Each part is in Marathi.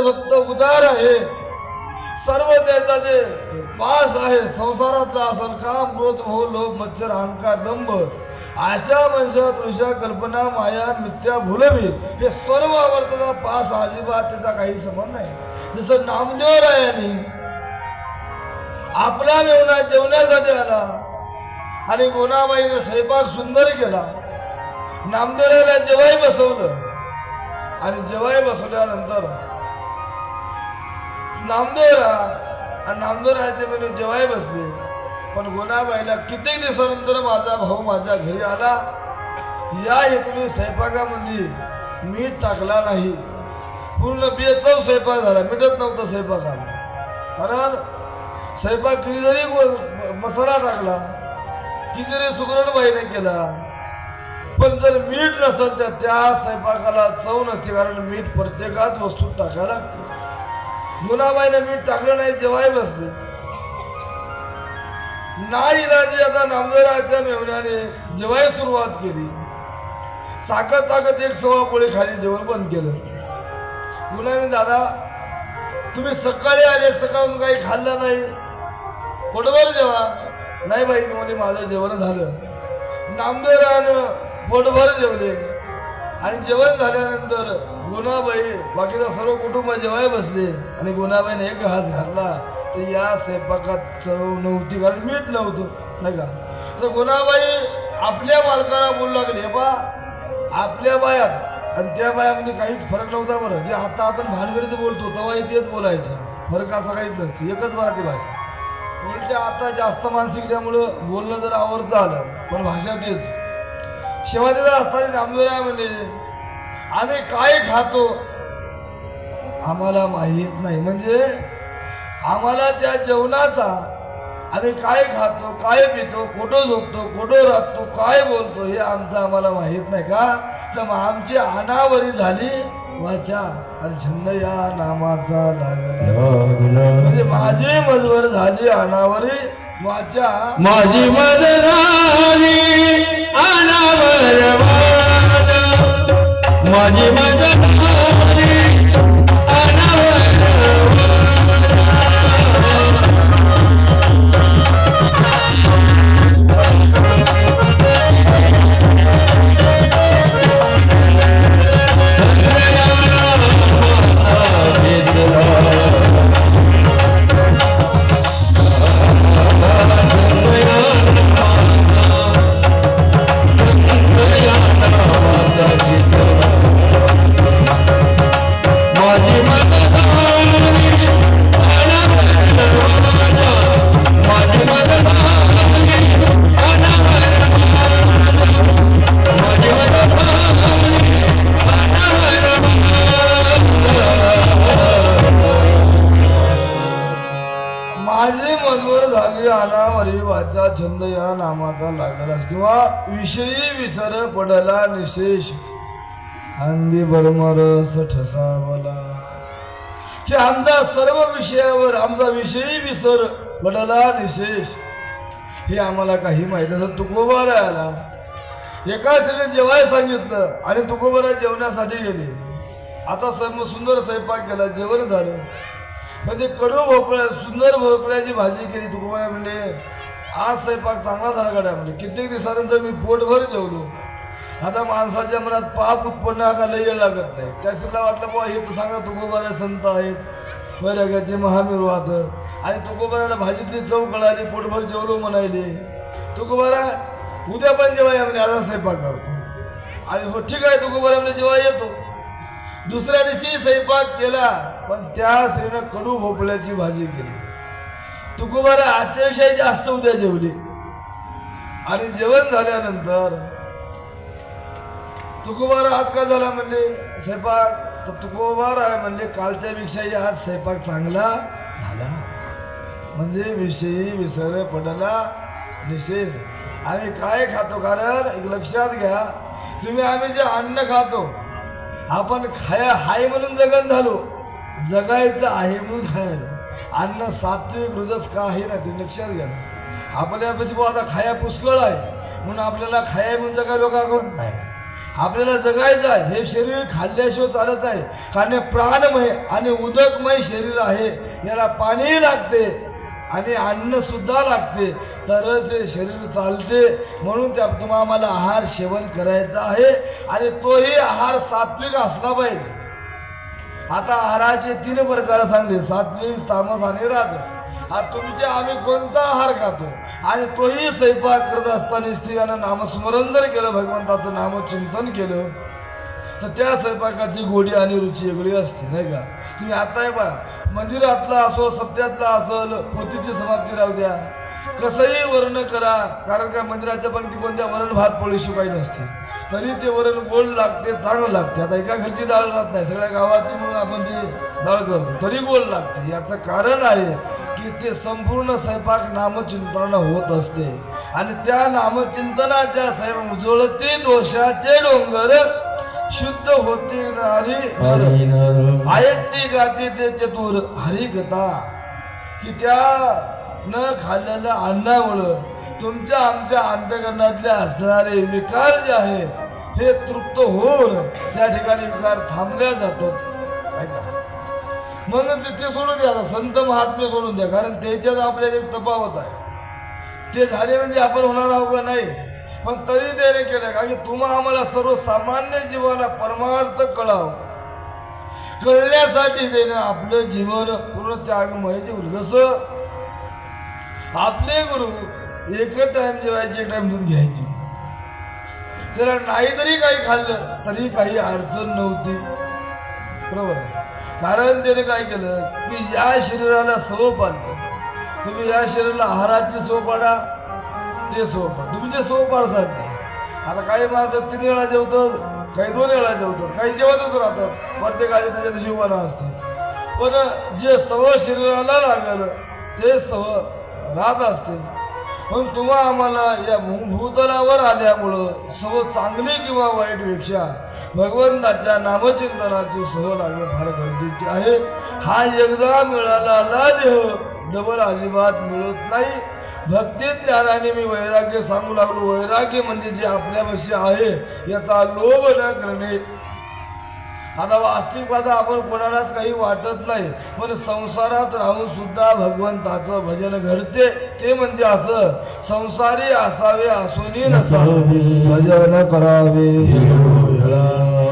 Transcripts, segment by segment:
जे भक्त उदार आहेत सर्व त्याचा जे पास आहे संसारातला असेल काम क्रोध हो लोभ मच्छर अहंकार दंभ अशा मनुष्य ऋषा कल्पना माया मिथ्या भुलवी हे सर्व आवर्तचा पास अजिबात त्याचा काही संबंध नाही. जसं नामदेव रायाने आपला मेवणा जेवण्यासाठी आला आणि गोनाबाईने स्वयंपाक सुंदर केला नामदेवराला जेवाय बसवलं आणि जेवाई बसवल्यानंतर नामदेवरा आणि नामदेवराचे म्हणजे जेवाय बसले. पण गुणाबाईला कित्येक दिवसानंतर माझा भाऊ माझ्या घरी आला. या हेतूने स्वयंपाकामध्ये मीठ टाकला नाही. पूर्ण बेचव स्वयंपाक झाला. मिटत नव्हतं स्वयंपाकाला कारण स्वयंपाक किती जरी मसाला टाकला किती जरी सुगरणबाईने केला पण जर मीठ नसेल तर त्या स्वयंपाकाला चव नसते. कारण मीठ प्रत्येकाच वस्तूत टाकायला लागते. गुणाबाईने मीठ टाकलं नाही जेवाय बसले. नाही राजे आता नामदेवराच्या मेहण्याने जेवाय सुरुवात केली. साखत साखत एक सव्वा पोळी खाली जेवण बंद केलं. मुलाने दादा तुम्ही सकाळी आले सकाळून काही खाल्लं नाही. पोटभर जेवा. नाही बाई म्हणे माझं जेवण झालं. नामदेवरानं पोटभर जेवले. आणि जेवण झाल्यानंतर गुणाबाई बाकीचा सर्व कुटुंब जेवाय बसले. आणि गुणाबाईने एक घास घातला. तर या स्वयंपाकात चव नव्हती कारण मीठ नव्हतं. नाही का? तर गुणाबाई आपल्या मालकाला बोलू लागले बा आपल्या बायात आणि त्या बायामध्ये काहीच फरक नव्हता बरं. जे आता आपण भानगडीत बोलतो तेव्हा तेच बोलायचं. फरक असा काहीच नसते. एकच मराठी भाषा. उलट्या आता जास्त मानसिकल्यामुळं बोलणं जर आवडतं आलं पण भाषा तेच. शिवाजीला असताना नामदेवराय म्हणले आम्ही काय खातो? आम्हाला माहीत नाही. म्हणजे आम्हाला त्या जेवणाचा आम्ही काय खातो काय पितो कुठं झोपतो कुठं राहतो काय बोलतो हे आमचं आम्हाला माहीत नाही का? तर मग आमची अनावरी झाली. वाचा आणि छंद या नामाचा लागला म्हणजे माझी मजवर झाली अनावरी. वाचा. माझी मदराली अनावर माझी मदराली किंवा विषयी विसर पडला निशेष. अंगी बरमरस ठसावला की आमचा सर्व विषयावर आमचा विषयी विसर पडला निशेष. हे आम्हाला काही माहीत असं तुकोबारा आला. एका स्त्रीने जेवाय सांगितलं आणि तुकोबारा जेवण्यासाठी गेले. आता सर्व सुंदर स्वयंपाक केला जेवण झालं. पण ते कडू भोपळ्या सुंदर भोपळ्याची भाजी केली. तुकोबारा म्हणजे आज स्वयंपाक चांगला झाला गड्या म्हणजे कित्येक दिवसानंतर मी पोटभर जेवलो. आता माणसाच्या मनात पाप उत्पन्न का लय लागत नाही. त्या स्त्रीला वाटलं बुवा हे तर सांगा तुकोबाऱ्या संत आहेत. वैराग्याचे महामिरवात आणि तुकोबाऱ्याला भाजीतली चव कळाली पोटभर जेवलो म्हणायले. तुकोबारा उद्या पण जेव्हा या म्हणजे आता स्वयंपाक करतो. आणि हो ठीक आहे तुकोबाऱ्या म्हणजे जेव्हा येतो. दुसऱ्या दिवशी स्वयंपाक केला पण त्या स्त्रीनं कडू भोपळ्याची भाजी केली. तुकोबारा आजच्याविषयी जास्त उद्या जेवली आणि जेवण झाल्यानंतर तुकोबार आज का झाला म्हणले? स्वयंपाक. तर तुकोबार आहे म्हणले कालच्या पेक्षाही आज स्वयंपाक चांगला झाला. म्हणजे विषयी विसर पडला निशेष आणि काय खातो? कारण एक लक्षात घ्या तुम्ही आम्ही जे अन्न खातो आपण खाया हाय म्हणून जगन झालो. जगायचं आहे म्हणून खायला. अन्न सात्विक रुजस काही नाही. ते लक्षात घ्या आपल्यापाशी बुवा आता खाया पुष्कळ आहे. म्हणून आपल्याला खाया म्हणून जगायलो का कोण नाही. आपल्याला जगायचं आहे. हे शरीर खाल्ल्याशिवाय चालत आहे कारण प्राणमय आणि उदकमय शरीर आहे. याला पाणीही लागते आणि अन्न सुद्धा लागते. तरच हे शरीर चालते. म्हणून त्या तुम्हाला आहार सेवन करायचा आहे. आणि तोही आहार सात्विक असला पाहिजे. आता आहाराचे तीन प्रकार सांगले. सात्विक तामस आणि राजस. हा तुमचे आम्ही कोणता आहार खातो? आणि तोही स्वयंपाक करत असताना स्त्रियानं नामस्मरण जर केलं भगवंताचं नामचिंतन केलं तर त्या स्वयंपाकाची गोडी आणि रुची वेगळी असते नाही का? तुम्ही आता आहे पहा. मंदिरातला असो सप्त्यातला असल पोतीची समाप्ती राहू द्या. कसंही वर्ण करा कारण का मंदिराच्या पंक्ती कोणत्या? वरण भात पोळीशिवाय नसते. तरी ते वरण गोड लागते चांगलं लागते. आता एका घरची डाळ राहत नाही सगळ्या गावाची म्हणून आपण ते डाळ करतो. तरी गोड लागते. याचं कारण आहे की ते संपूर्ण स्वयंपाक नामचिंतनानं होत असते. आणि त्या नामचिंतनाच्या स्वयं उजळते दोषाचे डोंगर शुद्ध होते नारी ऐकते गाते ते चतुर हरिकथा की त्या न खाल्लेल्या अन्नामुळं तुमच्या आमच्या अंतकरणातले असणारे विकार जे आहेत हे तृप्त होऊन त्या ठिकाणी विकार थांबल्या जातात. ऐका. म्हणून ते सोडून द्या संत महात्मे सोडून द्या कारण त्याच्यात आपल्या एक तफावत आहे. ते झाले म्हणजे आपण होणार आहोत का नाही? पण तरी त्याने केलं का की तुम्हा आम्हाला सर्वसामान्य जीवाला परमार्थ कळाव. कळण्यासाठी त्याने आपलं जीवन पूर्ण त्यागमय जीवन जसं आपले गुरु एक टाइम जेवायची एक टाइम दूध घ्यायची. जरा नाही जरी काही खाल्लं तरी काही अडचण नव्हती. बरोबर? कारण त्याने काय केलं की या शरीराला सव पाडलं तुम्ही या शरीराला आहाराची सव पाडा ते सव पाड तुम्ही जे सव पाडसाल आता काही माणसं तीन वेळा जेवतात काही दोन वेळा जेवतात काही जेवतच राहतात. प्रत्येकाचे त्याच्या हिशोबानं असते. पण जे सव शरीराला लागलं ते सव राहत असते. पण तुम्हा आम्हाला या भू- भूतलावर आल्यामुळं सव चांगली किंवा वाईटपेक्षा भगवंताच्या नामचिंतनाची सह लागणं फार गरजेचे आहे. हा एकदा मिळालेला देह डबल अजिबात मिळत नाही. भक्ती ज्ञानाने मी वैराग्य सांगू लागलो. वैराग्य म्हणजे जे आपल्यापाशी आहे याचा लोभ न करणे आता वास्तविक आपण कोणालाच काही वाटत नाही. पण संसारात राहून सुद्धा भगवंताचं भजन घडते. ते म्हणजे असं संसारी असावे असूनही नसावे. भजन करावे.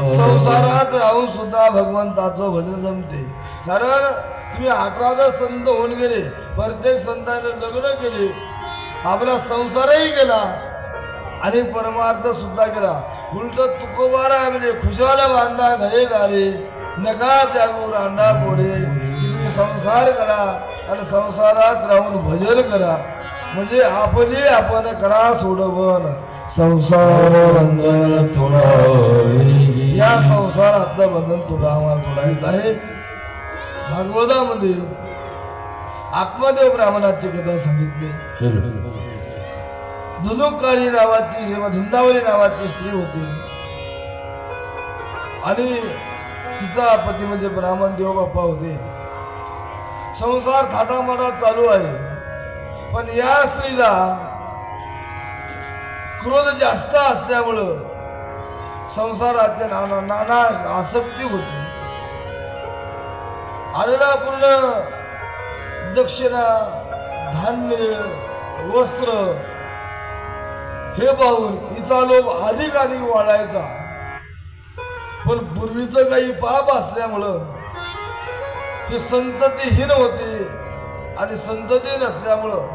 संसारात राहून सुद्धा भगवंताचं भजन जमते. कारण तुम्ही अठरा जर संत होऊन गेले प्रत्येक संताने लग्न केले. आपला संसारही केला आणि परमार्थ सुद्धा केला. उलट तुकोबारा म्हणजे खुशाला बांधा घरे दारे नका त्यागू रांडा पोरे. तुम्ही संसार करा आणि संसारात राहून भजन करा. म्हणजे आपली आपण करा सोडवण. संसार बंधन तोडावे या संसारातलं बंधन तुला आम्हाला तोडायचं आहे. भागवतामध्ये आत्मदेव ब्राह्मणाची कथा सांगितली. धुनुकारी नावाची जेव्हा धुंदावली नावाची स्त्री होती. आणि तिचा पती म्हणजे ब्राह्मण देवबाप्पा होते. संसार थाटामाटात चालू आहे. पण या स्त्रीला क्रोध जास्त असल्यामुळं संसाराचे नाना नाना आसक्ती होती. आलेला पूर्ण दक्षिणा धान्य वस्त्र हे पाहून हिचा लोभ अधिक अधिक वाढायचा. पण पूर्वीचं काही पाप असल्यामुळं हे संततीहीन होते आणि संतती नसल्यामुळं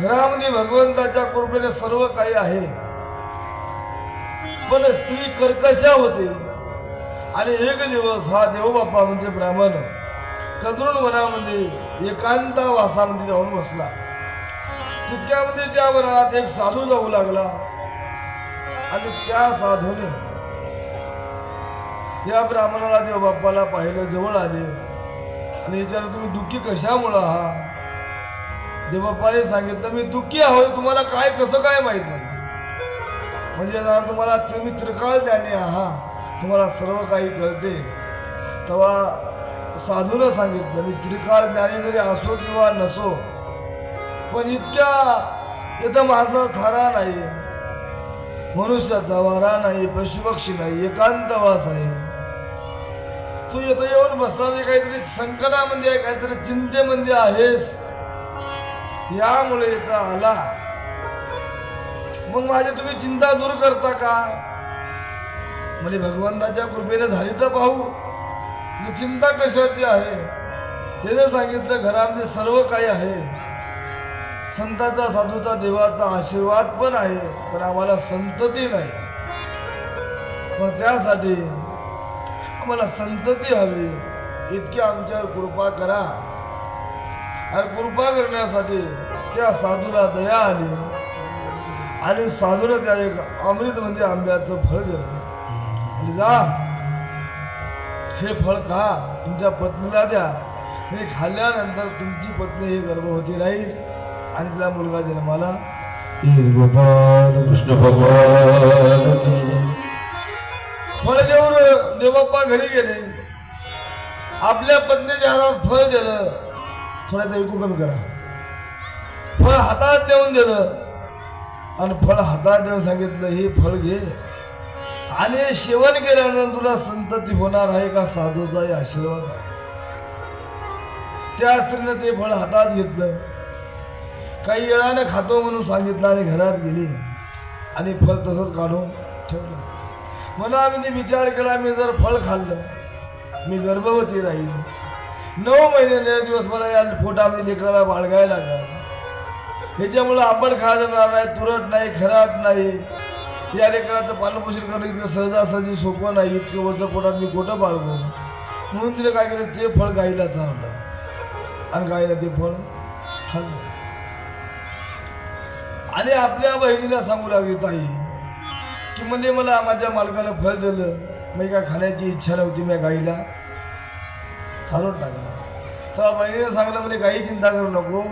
घरामध्ये भगवंताच्या कृपेने सर्व काही आहे. पण स्त्री कर्कशा होते आणि एक दिवस हा देवबाप्पा म्हणजे ब्राह्मण कदरुण वनामध्ये एकांता वासामध्ये जाऊन बसला. तितक्यामध्ये त्या वरात एक साधू जाऊ लागला आणि त्या साधूने या ब्राह्मणाला देव बाप्पाला पाहिलं जवळ आले. आणि विचारलं तुम्ही दुःखी कशामुळं आहात? देवबाप्पाने सांगितलं मी दुःखी आहोत. तुम्हाला काय कसं काय माहीत नाही. म्हणजे जर तुम्हाला तुम्ही त्रिकाळ ज्ञानी आहात तुम्हाला सर्व काही कळते. तेव्हा साधूनं सांगितलं मी त्रिकाळ ज्ञानी जरी असो किंवा नसो पण इतक्या इथं माझा थारा नाही. मनुष्याचा वारा नाही पशुपक्षी नाही एकांतवास आहे. तू येतं येऊन बसताना काहीतरी संकटामध्ये आहे काहीतरी चिंतेमध्ये आहेस. यामुळे येता आला. मग माझी तुम्ही चिंता दूर करता का? म्हणजे भगवंताच्या कृपेने झाली तर पाहू. म्हणजे चिंता कशाची आहे? त्याने सांगितलं घरामध्ये सर्व काही आहे. संताचा साधूचा देवाचा आशीर्वाद पण आहे पण आम्हाला संतती नाही. मग त्यासाठी आम्हाला संतती हवी. इतकी आमच्यावर कृपा करा. आणि कृपा करण्यासाठी त्या साधूला दया आली. आणि साधूनं त्या एक अमृत म्हणजे आंब्याचं फळ दिलं. आणि जा. हे फळ खा. तुमच्या पत्नीला द्या. हे खाल्ल्यानंतर तुमची पत्नी ही गर्भवती राहील. आणि तिला मुलगा जन्माला गोपाल कृष्ण भगवान. फळ घेऊन देवप्पा घरी गेले. आपल्या पत्नीच्या हातात फळ दिलं. थोड्याचा ऐकू कमी करा. फळ हातात देऊन दिलं. आणि फळ हातात देऊन सांगितलं हे फळ घे. आणि सेवन केल्यानंतर तुला संतती होणार आहे का? साधूचा आशीर्वाद आहे. त्या स्त्रीनं ते फळ हातात घेतलं. काही वेळानं खातो म्हणून सांगितलं आणि घरात गेली. आणि फळ तसंच काढून ठेवलं. म्हणा आम्ही ते विचार केला मी जर फळ खाल्लं मी गर्भवती राहील. नऊ महिने नऊ दिवस मला या पोटामध्ये लेकराला बाळगायला लागला. ह्याच्यामुळं आपण खायला जाणार नाही तुरट नाही खराट नाही. या लेकराचं पालनपोषण करणं इतकं सहजासहजी सोपं नाही इतकं वरचं पोटात मी कुठं बाळगू. म्हणून तिला काय केलं ते फळ गाईला चाललं आणि गाईला ते फळ खाल्लं. आणि आपल्या बहिणीला सांगू लागली ताई की म्हणजे मला माझ्या मालकानं फळ दिलं. मी काय खाण्याची इच्छा नव्हती मी गाईला. चालून टाकलं. तर बहिणीनं सांगलं म्हणजे काही चिंता करू नको.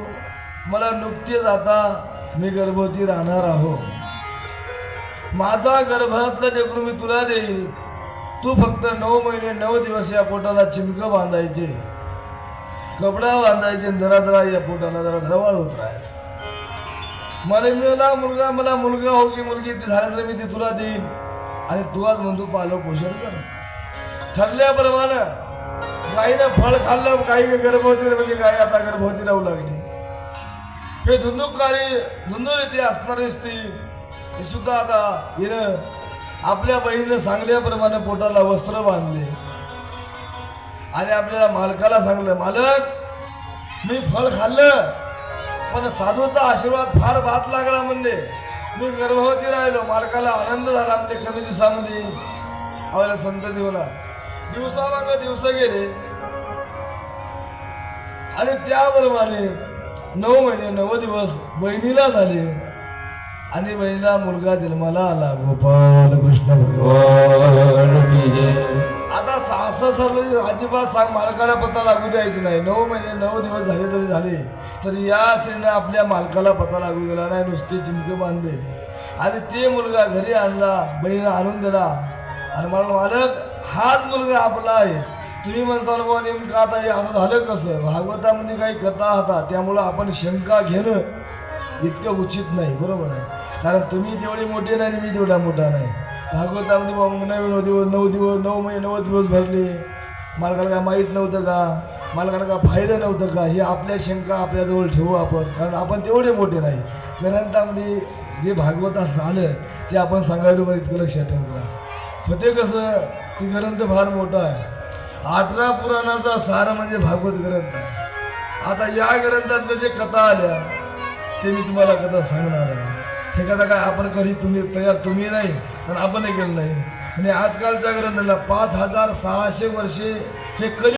मला नुकतीच आता मी गर्भवती राहणार आहो. माझा गर्भातलं लेकरू मी तुला देईल. तू फक्त नऊ महिने नऊ दिवस या पोटाला चिंक बांधायचे. कपडा बांधायचे आणि जरा या पोटाला जरा धरवाळ होत राहायचं. मला मिळाला मुलगा मला मुलगा हो की मुलगी ती झाल्यानंतर मी ती तुला देईन. आणि आज म्हणतो पालक पोषण कर. ठरल्याप्रमाणे गाईनं फळ खाल्लं काही गर्भवती म्हणजे गाय आता गर्भवती राहू लागली. हे धुंदुकारी धुंदुर येथे असणारी स्त्री हे सुद्धा आता हिनं आपल्या बहिणीनं सांगल्याप्रमाणे पोटाला वस्त्र बांधले. आणि आपल्याला मालकाला सांगलं मालक मी फळ खाल्लं पण साधूचा आशीर्वाद फार भात लागला म्हणले. मी गर्भवती राहिलो मालकाला आनंद झाला म्हणजे कमी दिवसामध्ये आम्हाला संत होणार दिवसामाग दिवस गेले. आणि त्याप्रमाणे नऊ महिने नऊ दिवस बहिणीला झाले. आणि बहिणीला मुलगा जन्माला आला. गोपाल कृष्ण भगवान असं सर्व अजिबात सांग मालकाला पत्ता लागू द्यायची नाही. नऊ महिने नऊ दिवस झाले तरी झाले. तरी या स्त्रीनं आपल्या मालकाला पत्ता लागू दिला नाही नुसते चिंतके बांधले. आणि ते मुलगा घरी आणला बहिणीला आणून दिला. आणि मला मालक हाच मुलगा आपला आहे. तुम्ही म्हणसाल बा नेमकं आता हे असं झालं कसं? भागवतामध्ये काही कथा होता त्यामुळं आपण शंका घेणं इतकं उचित नाही बरोबर आहे? कारण तुम्ही तेवढे मोठे नाही आणि मी तेवढा मोठा नाही. भागवतामध्ये बाबा मग नवीन दिवस नऊ दिवस नऊ महिने नव्वद दिवस भरले. मालकाला काय माहीत नव्हतं का? मालकाला काय फायदा नव्हतं का? हे आपल्या शंका आपल्याजवळ ठेवू आपण. कारण आपण तेवढे मोठे नाही. ग्रंथामध्ये जे भागवतात झालं ते आपण सांगायला बरं इतकं लक्षात ठेवतो होते कसं? ते ग्रंथ फार मोठा आहे. अठरा पुराणाचा सार म्हणजे भागवत ग्रंथ आहे. आता या ग्रंथातल्या जे कथा आल्या ते मी तुम्हाला कथा सांगणार आहे. हे काय आपण कधी तुम्ही तयार तुम्ही नाही पण आपणही केलं नाही. आणि आजकालच्या ग्रंथाला पाच हजार सहाशे वर्षे हे कली